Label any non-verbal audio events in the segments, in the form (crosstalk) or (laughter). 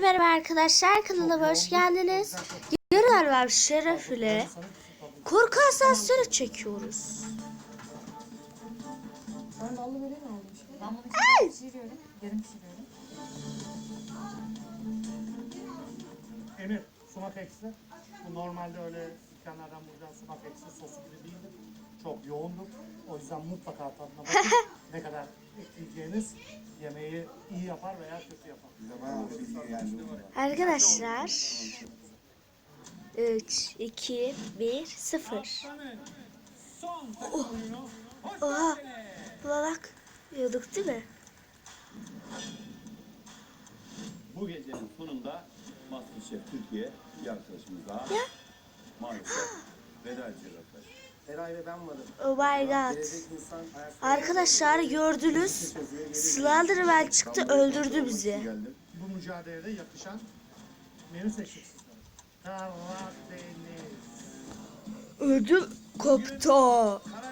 merhaba arkadaşlar kanalıma hoş geldiniz. Yarılar var şeref ile korku asansörü çekiyoruz. Ben ballı böreği mi aldım şimdi? Ben bunu şimdi pişiriyorum. Yarım pişiriyorum. Emir, sumak eksi. Bu normalde öyle dükkanlardan bulacağın sumak eksi sosu gibi değildir. Çok yoğundur. O yüzden mutlaka tadına bakın. (laughs) ne kadar ekleyeceğiniz yemeği iyi yapar veya kötü yapar. Arkadaşlar 3, 2, 1, 0. Oha bulalak yiyorduk değil mi? Bu gecenin sonunda Masterchef Türkiye bir arkadaşımız daha Ya. maalesef veda edecek arkadaş. Eray ve ben varım. Oh my god. Arkadaşlar gördünüz. Slenderman çıktı öldürdü bizi. Bu mücadelede yakışan menü. Karadeniz. Ödüm koptu.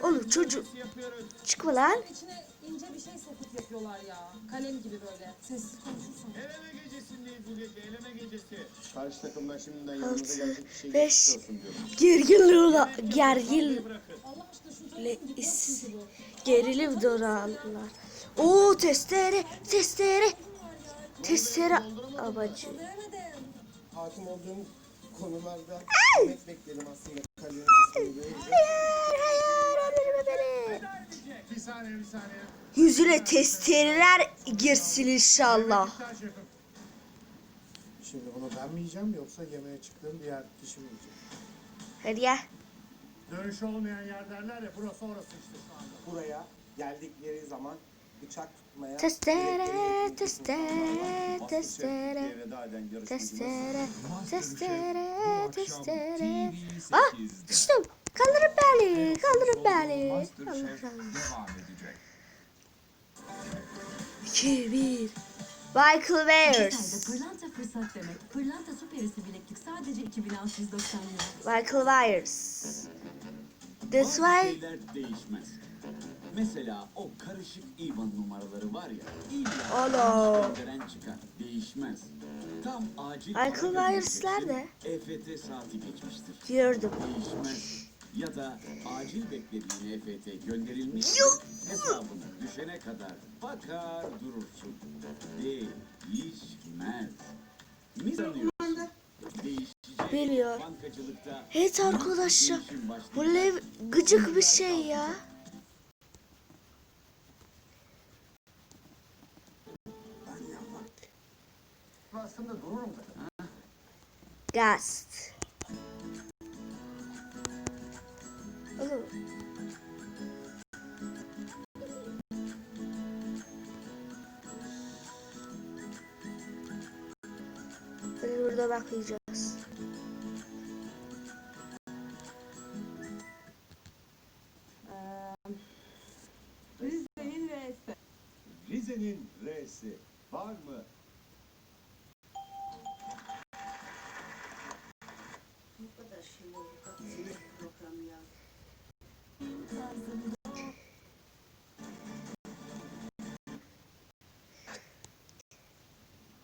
Oğlum çocuk çıkma lan. İçine ince bir şey sokup yapıyorlar ya. Kalem gibi böyle. Sessiz konuşursan. Eleme gecesindeyiz bu gece, eleme gecesi. Karşı takımdan şimdiden yanımıza gelecek bir şey beş. geçiyorsun diyorum. Gergin ola, gergin Allah aşkına şunu le tanıtın. is gerilim doranlar. Oo testere, testere, testere amacı. Veremedim. hakim olduğum konularda yemek bekledim aslında. Kaleniz ismini böyle. Hayır, hayır, saniye, bir saniye. Yüzüne testereler girsin inşallah. Şimdi bunu ben mi yiyeceğim yoksa yemeğe çıktığım diğer kişi mi yiyecek? Hadi gel. Dönüş olmayan yer derler ya burası orası işte şu anda. Buraya geldikleri zaman bıçak tutmaya Testere, testere, testere. Testere, testere, testere. Ah düştüm. Kaldırın beni, kaldırın beni. Devam edecek. 2, 1. Michael Myers. pırlanta fırsat demek. Pırlanta su perisi bileklik sadece 2690 lira. Michael Myers. That's Bazı why şeyler değişmez. Mesela o karışık IBAN numaraları var ya. illa Ana. gönderen çıkar. Değişmez. Tam acil Michael para Myers göndereceksin, nerede? EFT saati geçmiştir. gördüm. Değişmez. Ya da acil beklediğin EFT gönderilmiş hesabına düşene kadar bakar durursun. Değişmez. Mi sanıyorsun? Değişecek. Biliyor. Bankacılıkta Evet arkadaşlar. değişim başlayacak. Bu ne gıcık bir şey ya. aslında dururum da. Gast. Oğlum. Biz burada bakacağız. Rize'nin R'si. Rize'nin R'si var mı?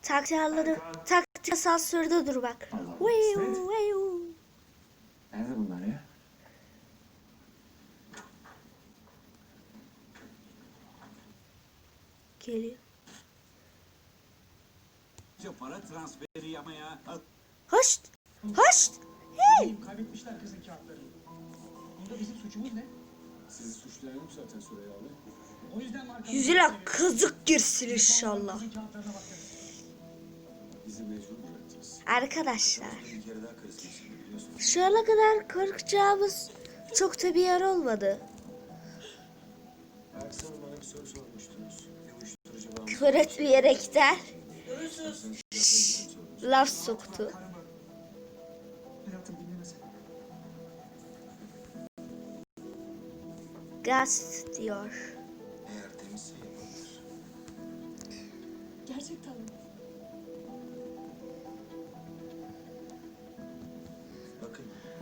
Taktiğaları taktik asansörde dur bak. Wiu, wiu. Nerede bunlar ya? Geliyor. Para transferi yapmaya Hoşt. Hoşt. Kaybetmişler kızın kağıtlarını. Bunda bizim suçumuz ne? Sizi suçlayan zaten Süreyya abi. O yüzden marka Yüzüne kazık girsin inşallah. kağıtlarına bakın. Arkadaşlar. Şu ana kadar korkacağımız çok da bir yer olmadı. Küfür etmeyerekten laf soktu. Gast diyor. Gerçekten mi?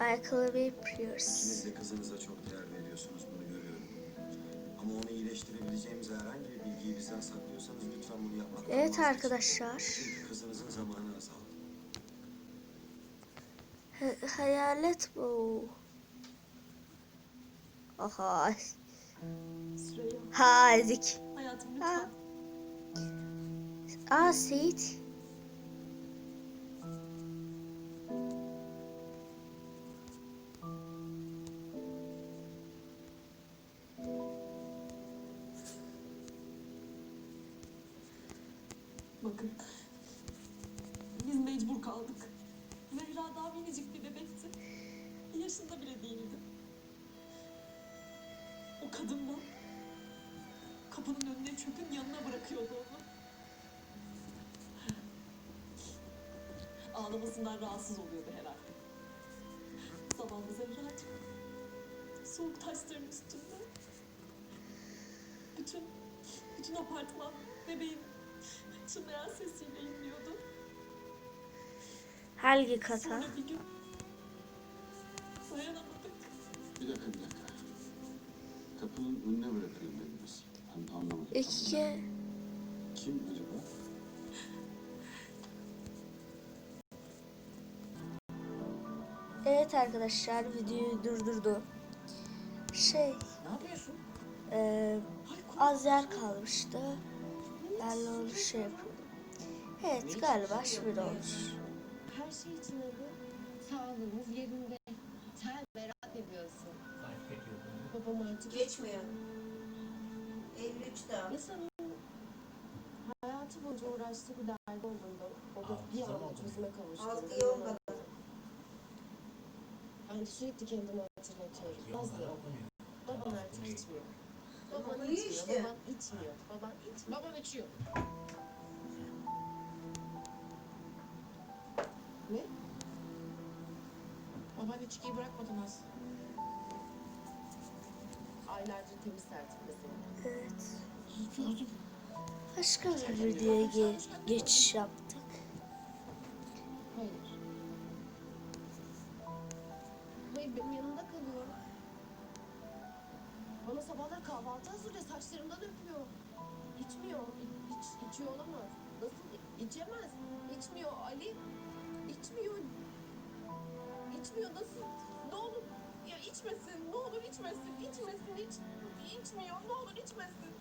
ayakkabı yapıyoruz. İkiniz de kızınıza çok değer veriyorsunuz bunu görüyorum. Ama onu iyileştirebileceğimiz herhangi bir bilgiyi bizden saklıyorsanız lütfen bunu yapmak Evet arkadaşlar. Çünkü kızınızın zamanı azaldı. Ha- hayalet bu. Aha. Sıraya. Hazik. Hayatım lütfen. Aa Seyit. Bakın. Biz mecbur kaldık. Zehra daha minicik bir bebekti. Bir yaşında bile değildi. O kadın da kapının önüne çöpün yanına bırakıyordu onu. Ağlamasından rahatsız oluyordu herhalde. Zavallı Zehra'cığım. Soğuk taşların üstünde. Bütün, bütün apartman bebeğin çınlayan sesiyle inliyordu. Hangi kata? Sonra bir gün dayanamadık. Bir dakika bir dakika. Kapının önüne bırakıyorum dediniz. An anlamadım. İki. Kim acaba? Evet arkadaşlar videoyu durdurdu. Şey Ne yapıyorsun? e, az yer kalmıştı. De onu şey yapıyordum. Evet galiba şimdi olmuş. Her şey için abi. Sağlığımız yerinde. Sen merak ediyorsun. Babam artık Geçmiyor. 53'te. insanın hayatı boyunca uğraştığı bir derdi olduğunda o da bir anda çözüme kavuştu. Altı yol kadar. Ben sürekli kendime hatırlatıyorum. Nazlı. Baban artık içmiyor. Baban içmiyor. işte. Baban içmiyor. Baban içmiyor. Baban içiyor. Ne? Baban içkiyi bırakmadı Naz. Aylarca temiz sertifikası. Evet. Gördüm. Başka bir videoya ge- geçiş yaptık. Hayır. Hayır benim yanımda kalıyor. Bana sabahlar kahvaltı hazırlıyor, saçlarımdan öpüyor. İçmiyor, iç, içiyor olamaz. Nasıl içemez? İçmiyor Ali. İçmiyor. İçmiyor nasıl? Ne olur ya içmesin, ne olur içmesin, içmesin, iç, içmiyor, ne olur içmesin.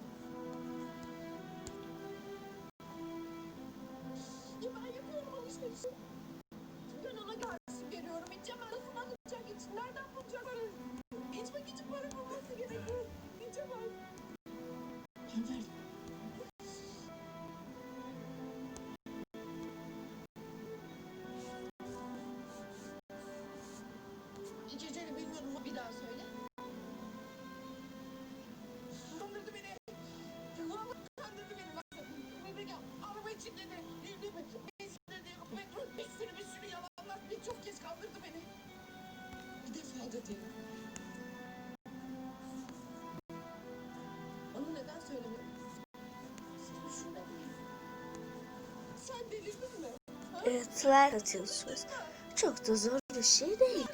Evet like atıyorsunuz. Çok da zor bir şey değil.